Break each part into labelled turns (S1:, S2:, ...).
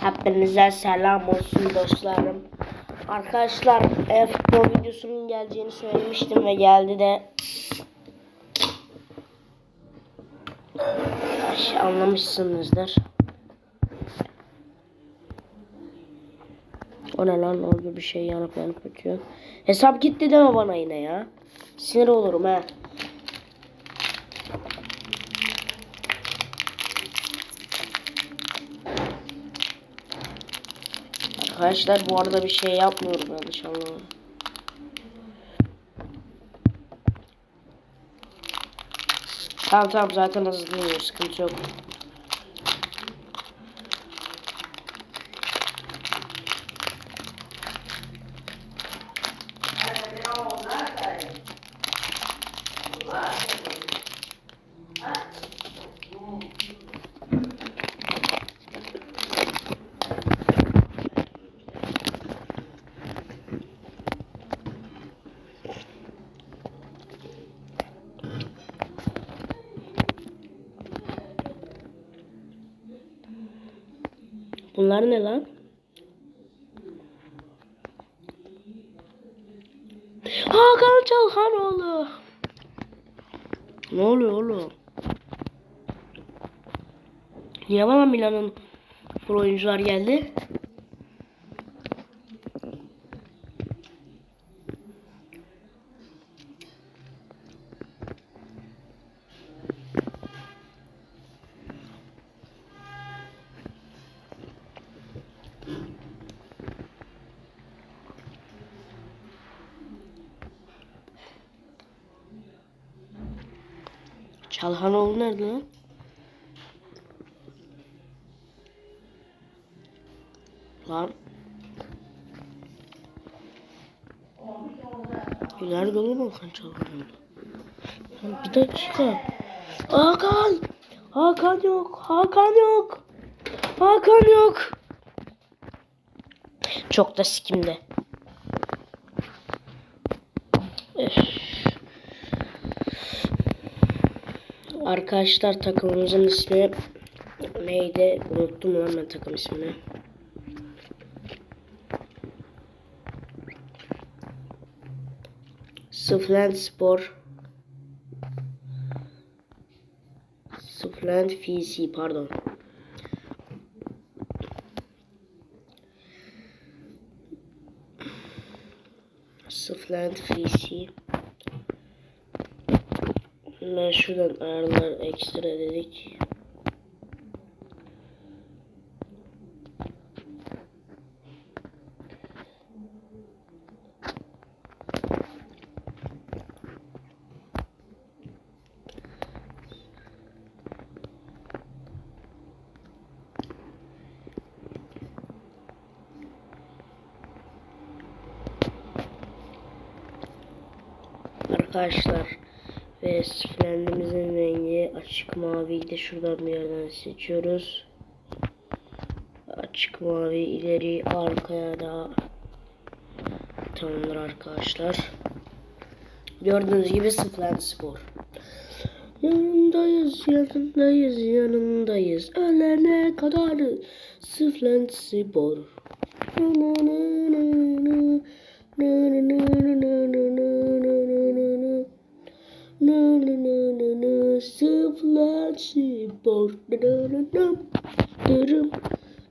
S1: Hepinize selam olsun dostlarım. Arkadaşlar e, futbol videosunun geleceğini söylemiştim ve geldi de. Ay, anlamışsınızdır. O ne lan orada bir şey yanıp yanıp ötüyor. Hesap gitti deme bana yine ya. Sinir olurum ha. Arkadaşlar bu arada bir şey yapmıyorum yanlış anlamayın. Tamam tamam zaten hızlıyım sıkıntı yok. Bunlar ne lan? Hakan Çalhanoğlu. Ne oluyor oğlum? Niye bana Milan'ın pro oyuncular geldi? Çalhanoğlu nerede lan? Lan. Nerede oğlum Hakan Çalhanoğlu? Bir dakika. Hakan! Hakan yok. Hakan yok. Hakan yok. Çok da sikimde. Arkadaşlar takımımızın ismi neydi? Unuttum lan ben takım ismini. Sıfland Spor Sıfland FC pardon. Sıfland FC Hemen şuradan ayarlar ekstra dedik. Arkadaşlar ve siflendiğimizin rengi açık maviydi. Şuradan bir yerden seçiyoruz. Açık mavi ileri arkaya da tamamdır arkadaşlar. Gördüğünüz gibi Siflendi Spor. Yanındayız, yanındayız, yanındayız. Ölene kadar Siflendi Spor. Sıflar spor. Dırım dırım dırım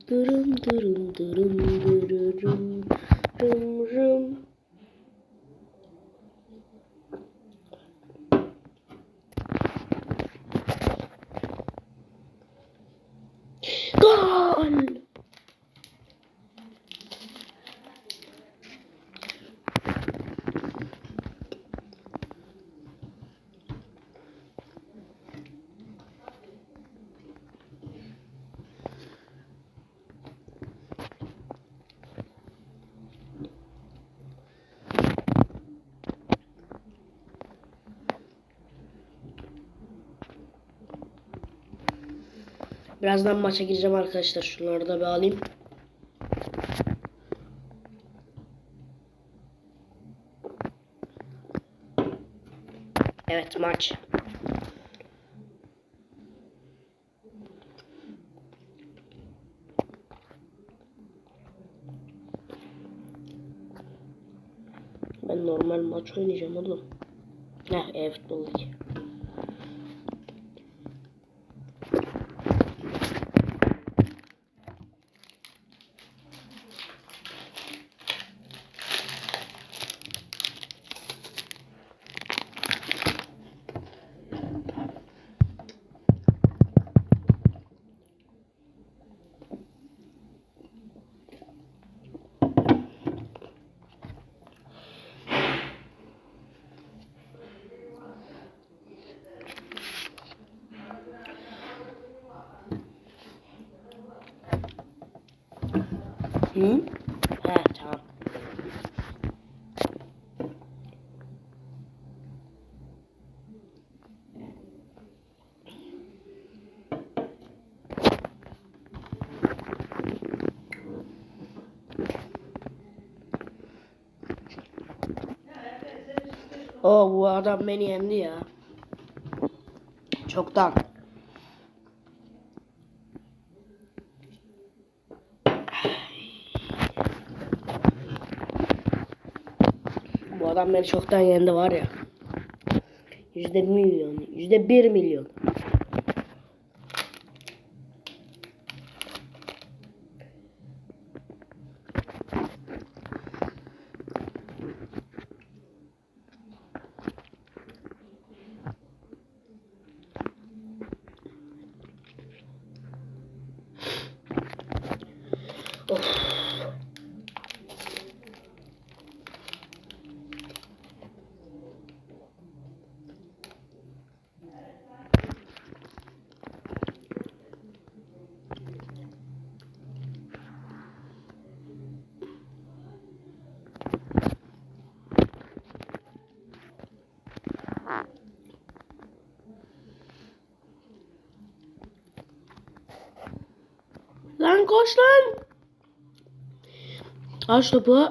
S1: dırım dırım dırım dırım dırım. Gol! Birazdan maça gireceğim arkadaşlar. Şunları da bir alayım. Evet maç. Ben normal maç oynayacağım oğlum. Heh e-futbol. O bu adam beni yendi ya. Çoktan. Bu adam beni çoktan yendi var ya. Yüzde milyon. Yüzde bir milyon. Of. Lan koş lan. Aç topu.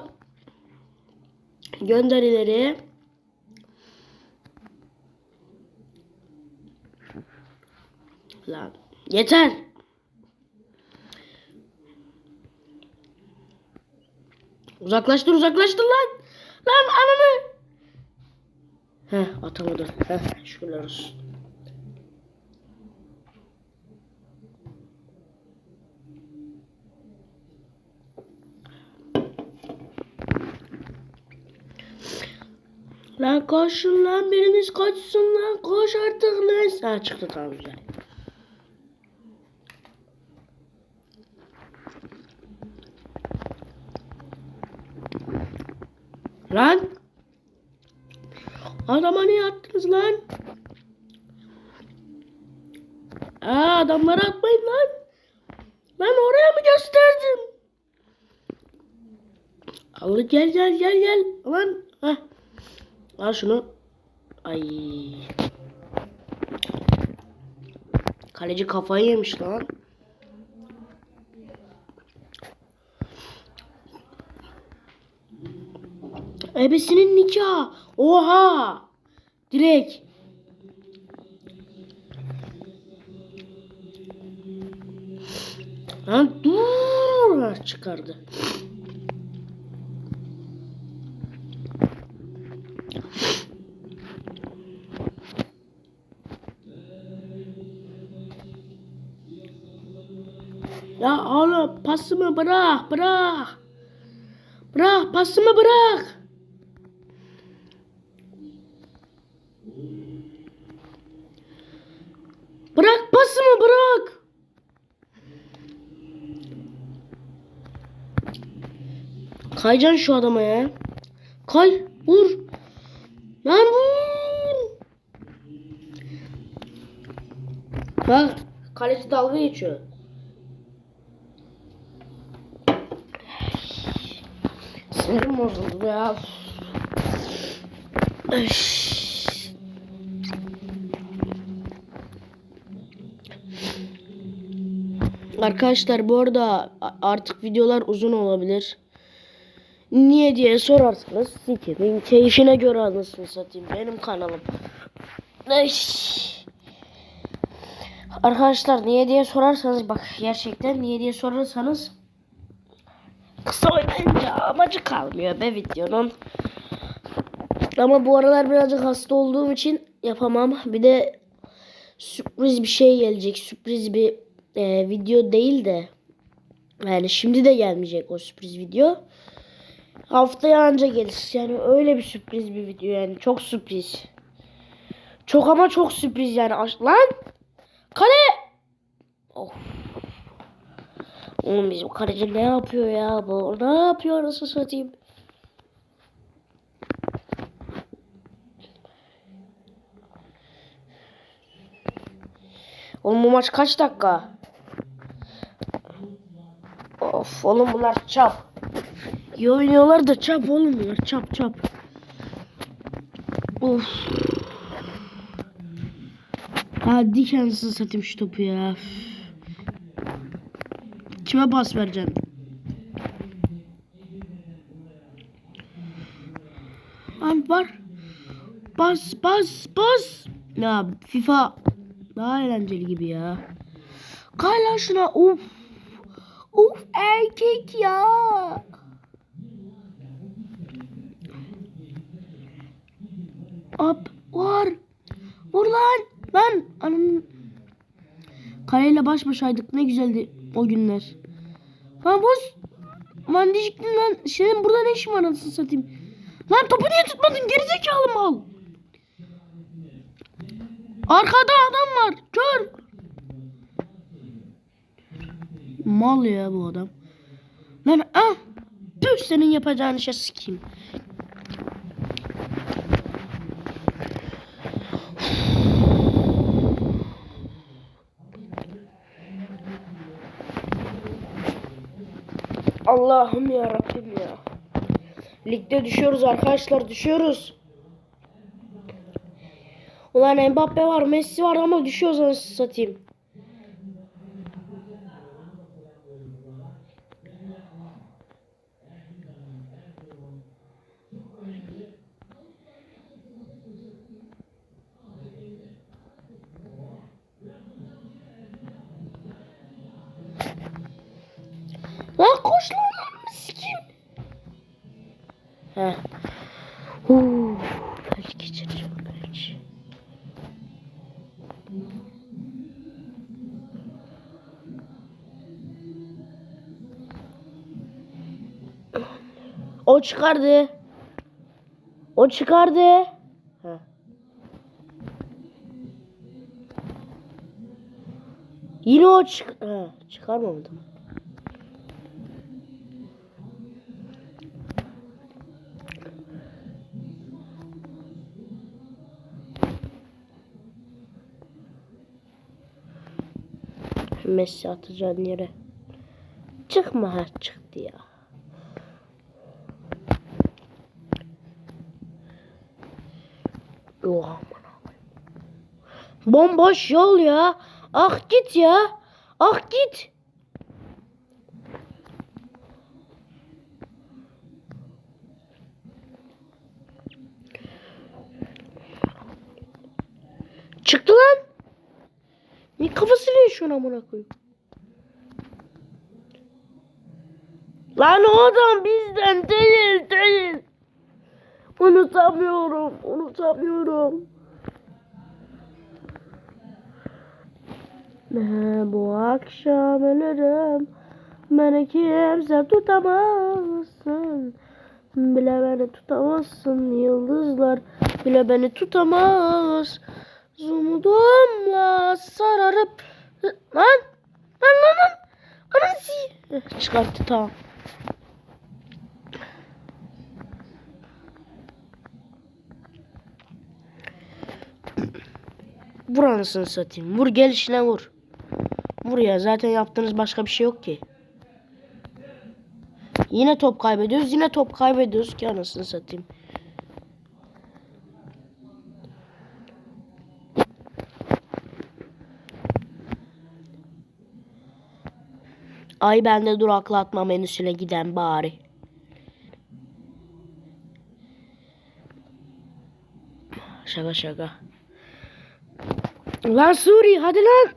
S1: Gönder ileri. Lan yeter. Uzaklaştır uzaklaştır lan. Lan ananı. Heh atamadı. Heh şükürler olsun. Lan koşun lan biriniz koşsun lan koş artık lan. Ha çıktı tamam güzel. Lan. Adama niye attınız lan? Aa adamları atmayın lan. Ben oraya mı gösterdim? Allah gel gel gel gel. Lan. Heh. Al şunu. Ay. Kaleci kafayı yemiş lan. Ebesinin nikahı. Oha. Direkt. Lan dur. Ha, Çıkardı. Ya oğlum pasımı bırak bırak. Bırak pasımı bırak. Bırak pasımı bırak. Kayacaksın şu adama ya. Kay vur. Lan vur. Bak kaleci dalga geçiyor. Sinirim bozuldu ya. Arkadaşlar bu arada artık videolar uzun olabilir. Niye diye sorarsanız sikimin keyfine göre anasını satayım benim kanalım. Arkadaşlar niye diye sorarsanız bak gerçekten niye diye sorarsanız kısa oynayınca amacı kalmıyor be videonun. Ama bu aralar birazcık hasta olduğum için yapamam. Bir de sürpriz bir şey gelecek. Sürpriz bir e, video değil de yani şimdi de gelmeyecek o sürpriz video. Haftaya anca gelir. Yani öyle bir sürpriz bir video yani. Çok sürpriz. Çok ama çok sürpriz yani. Lan! Kale! Of. Oğlum bizim kaleci ne yapıyor ya bu? Ne yapıyor nasıl satayım? Oğlum bu maç kaç dakika? Of oğlum bunlar çap. İyi oynuyorlar da çap oğlum bunlar çap çap. Of. Hadi kendisi satayım şu topu ya. Kime pas vereceğim? Lan var. Bas bas bas. Ya FIFA daha eğlenceli gibi ya. Kay lan şuna. Uf. Uf erkek ya. Hop var. Vur lan. Lan. Anam. Kaleyle baş başaydık. Ne güzeldi o günler. Lan boz. Lan diyecektim lan. Senin burada ne işin var anasını satayım. Lan topu niye tutmadın? Gerizekalı mal. Arkada adam var. Kör. Mal ya bu adam. Lan ah. Tüh senin yapacağın işe sikeyim. Allah'ım ya Rabbim ya. Ligde düşüyoruz arkadaşlar düşüyoruz. Ulan Mbappe var, Messi var ama düşüyoruz anasını satayım. O çıkardı. O çıkardı. He. Yine o çık... Ha, çıkarmadı mı? Messi atacağın yere. Çıkma ha çıktı ya. Oha. Bomboş yol ya. Ah git ya. Ah git. Çıktı lan. Ne kafasını yaşıyorsun amına koyayım. Lan o adam bizden değil değil. Unutamıyorum, unutamıyorum. Ne bu akşam ölürüm. Beni kimse tutamazsın. Bile beni tutamazsın yıldızlar. Bile beni tutamaz. Umudumla sararıp lan lan lan lan anası çıkarttı tamam. Vur anasını satayım. Vur gelişine vur. Vur ya zaten yaptığınız başka bir şey yok ki. Yine top kaybediyoruz. Yine top kaybediyoruz ki anasını satayım. Ay ben de duraklatma menüsüne giden bari. Şaka şaka. Lan Suri hadi lan.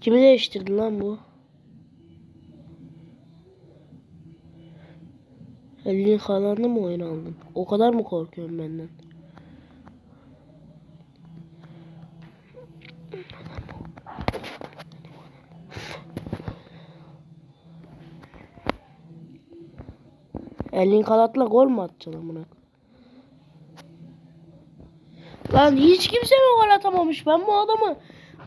S1: Kimi değiştirdi lan bu? Elin halanı mı oyun aldın? O kadar mı korkuyorsun benden? Elin kanatla gol mü atacaksın amına? Lan hiç kimse mi gol atamamış? Ben bu adamı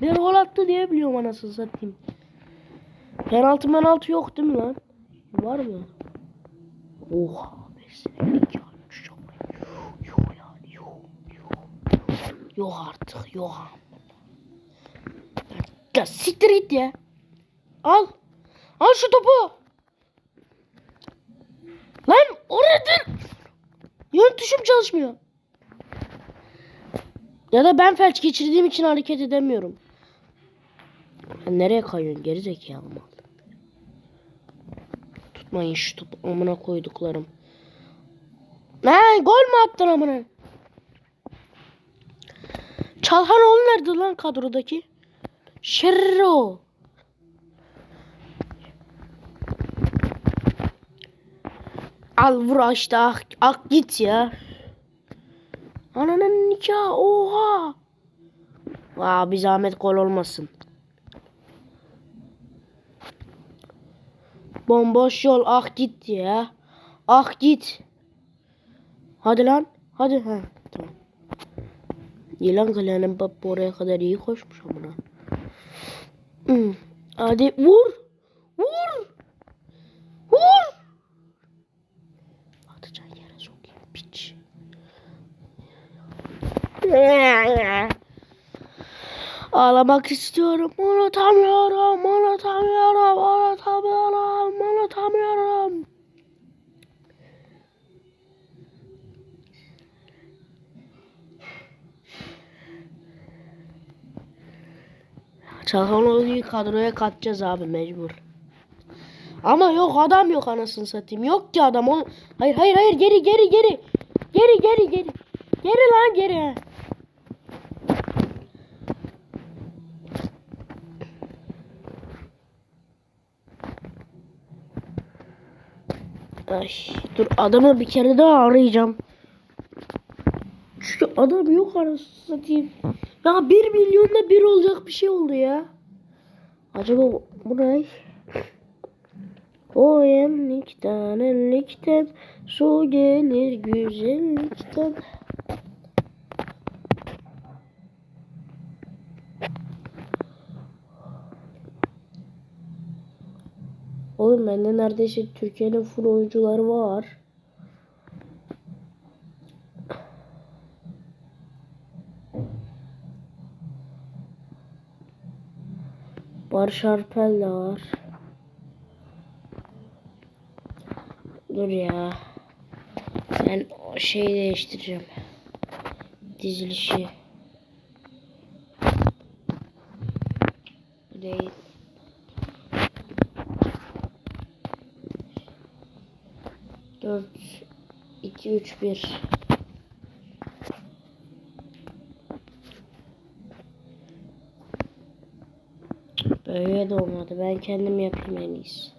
S1: bir gol attı diye biliyorum anasını satayım. Penaltı penaltı yok değil mi lan? Var mı? Oha. Yok artık yok. Ya siktir git ya. Al. Al şu topu. Lan oraya dur. Yön tuşum çalışmıyor. Ya da ben felç geçirdiğim için hareket edemiyorum. Sen nereye kayıyorsun geri zekalı mal. Tutmayın şu topu amına koyduklarım. Lan gol mü attın amına? Çalhanoğlu nerede lan kadrodaki? Şerro. Al vur işte ak, ak git ya. Ananın nikahı oha. Aa bir zahmet gol olmasın. Bomboş yol ah git ya. Ah git. Hadi lan. Hadi ha. Tamam. Yılan kalenin babı oraya kadar iyi koşmuş amına. Hmm. Hadi. Vur. Vur. Atacaksın yere sokayım piç. Ağlamak istiyorum. Unutamıyorum. Unutamıyorum. Unutamıyorum. Unutamıyorum. Çalhanoğlu'yu kadroya katacağız abi mecbur. Ama yok adam yok anasını satayım. Yok ki adam. Hayır hayır hayır geri geri geri. Geri geri geri. Geri lan geri. Ay, dur adamı bir kere daha arayacağım. Çünkü adam yok arasını satayım. Ya bir milyonda bir olacak bir şey oldu ya. Acaba bu, bu ne? O enlikten enlikten su gelir güzellikten. Oğlum bende neredeyse Türkiye'nin full oyuncuları var. Barış Arpel de var. Dur ya. Ben o şeyi değiştireceğim. Dizilişi. 2 3 1 Böyle de olmadı. Ben kendim yapayım en iyisi.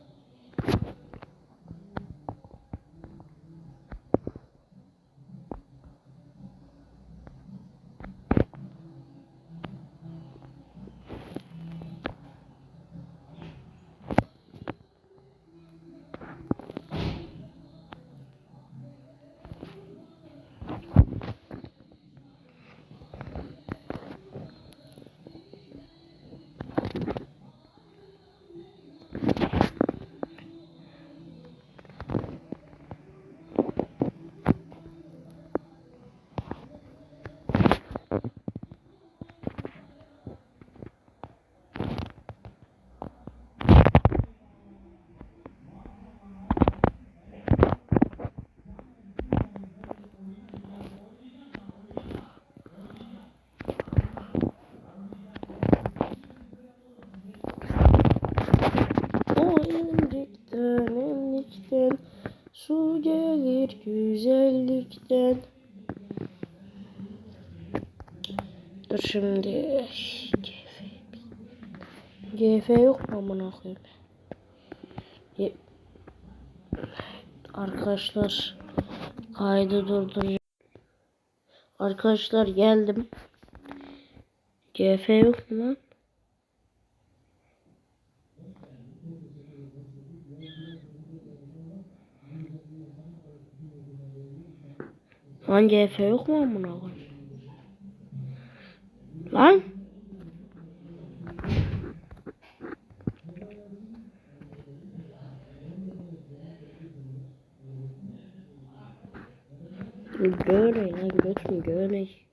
S1: Şimdi. GF. Yok mu amına koyayım? Arkadaşlar kaydı durduracağım. Arkadaşlar geldim. GF yok mu lan? Lan GF yok mu amına koyayım? Lan? Göre lan göt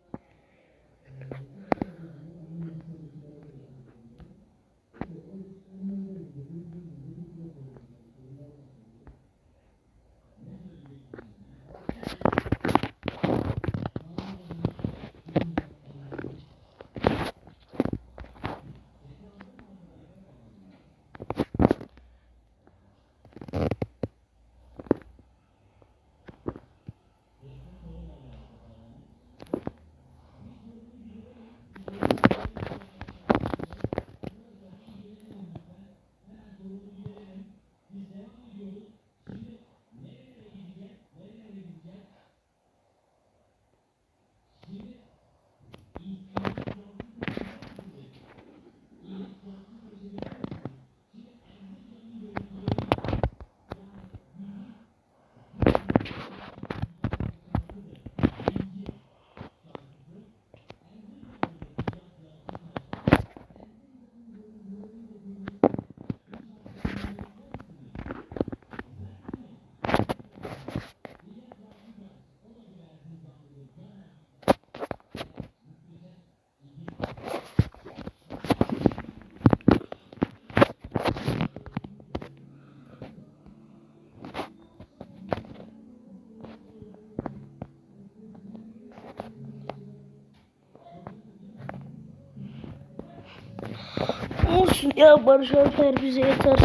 S1: ya Barış Alper bize yeter.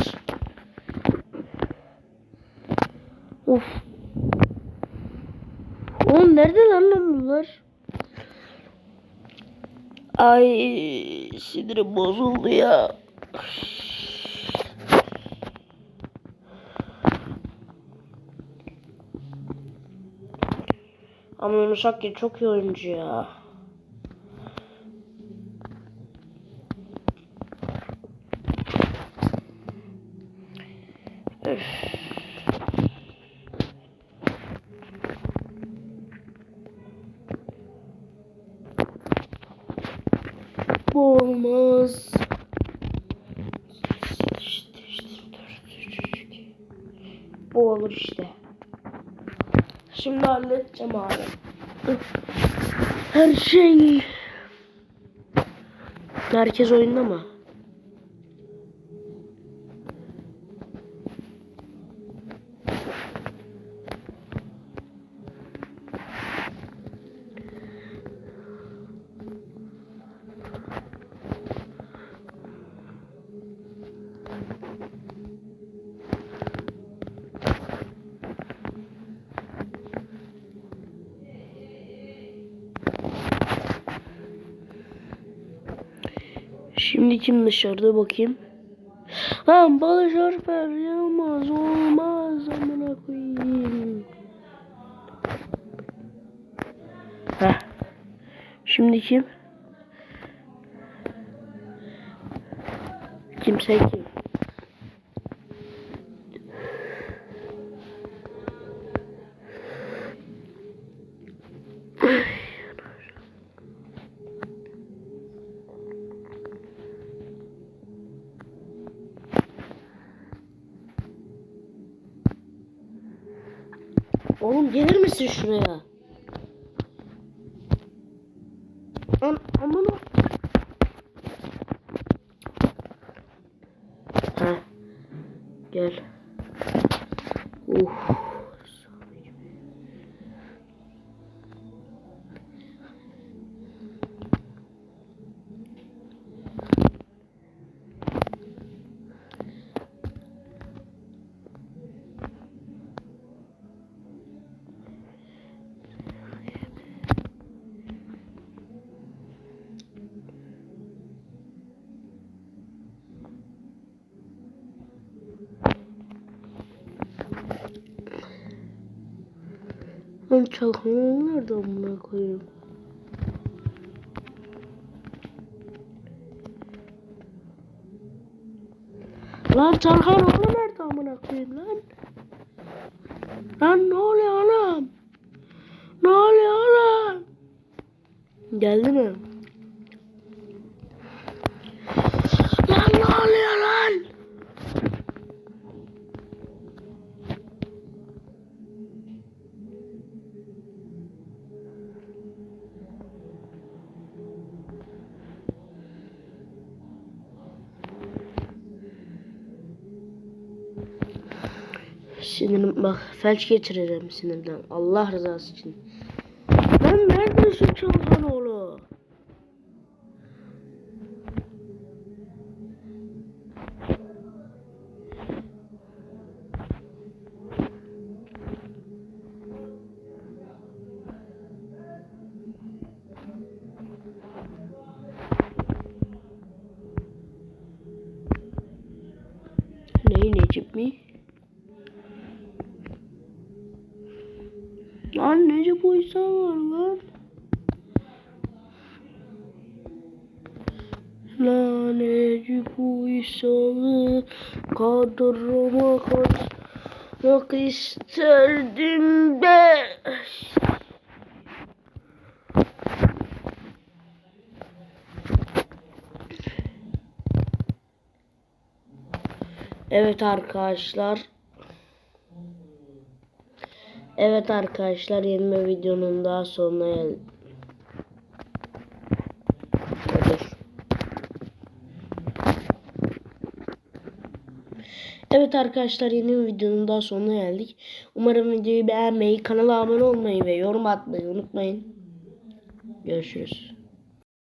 S1: Of. Oğlum nerede lan bunlar? Ay sinirim bozuldu ya. Ama Yunus Akgül çok iyi oyuncu ya. Öf. Bu olmaz. İşte, işte, dört, üç, iki. Bu olur işte. Şimdi halledeceğim abi. Her şey. Merkez oyunda mı? Şimdi kim dışarıda bakayım. Lan Barış Alper Yılmaz olmaz amına koyayım. Heh. Şimdi kim? Kimse kim? 去十美。Lan çalkanı nerede amına koyayım? Lan çalkan oğlu nerede amına koyayım lan? Lan ne oluyor oğlum? Ne oluyor oğlum? Geldi mi? Lan ne oluyor lan? Sinirim bak felç geçireceğim sinirden. Allah rızası için. Lan neredesin Çalhanoğlu? Ney Lan Necip Uysal var lan. Lan Necip Uysal'ı kadroma katmak isterdim de. Evet arkadaşlar. Evet arkadaşlar bir videonun daha sonuna gel. Dur. Evet arkadaşlar yeni bir videonun daha sonuna geldik. Umarım videoyu beğenmeyi, kanala abone olmayı ve yorum atmayı unutmayın. Görüşürüz.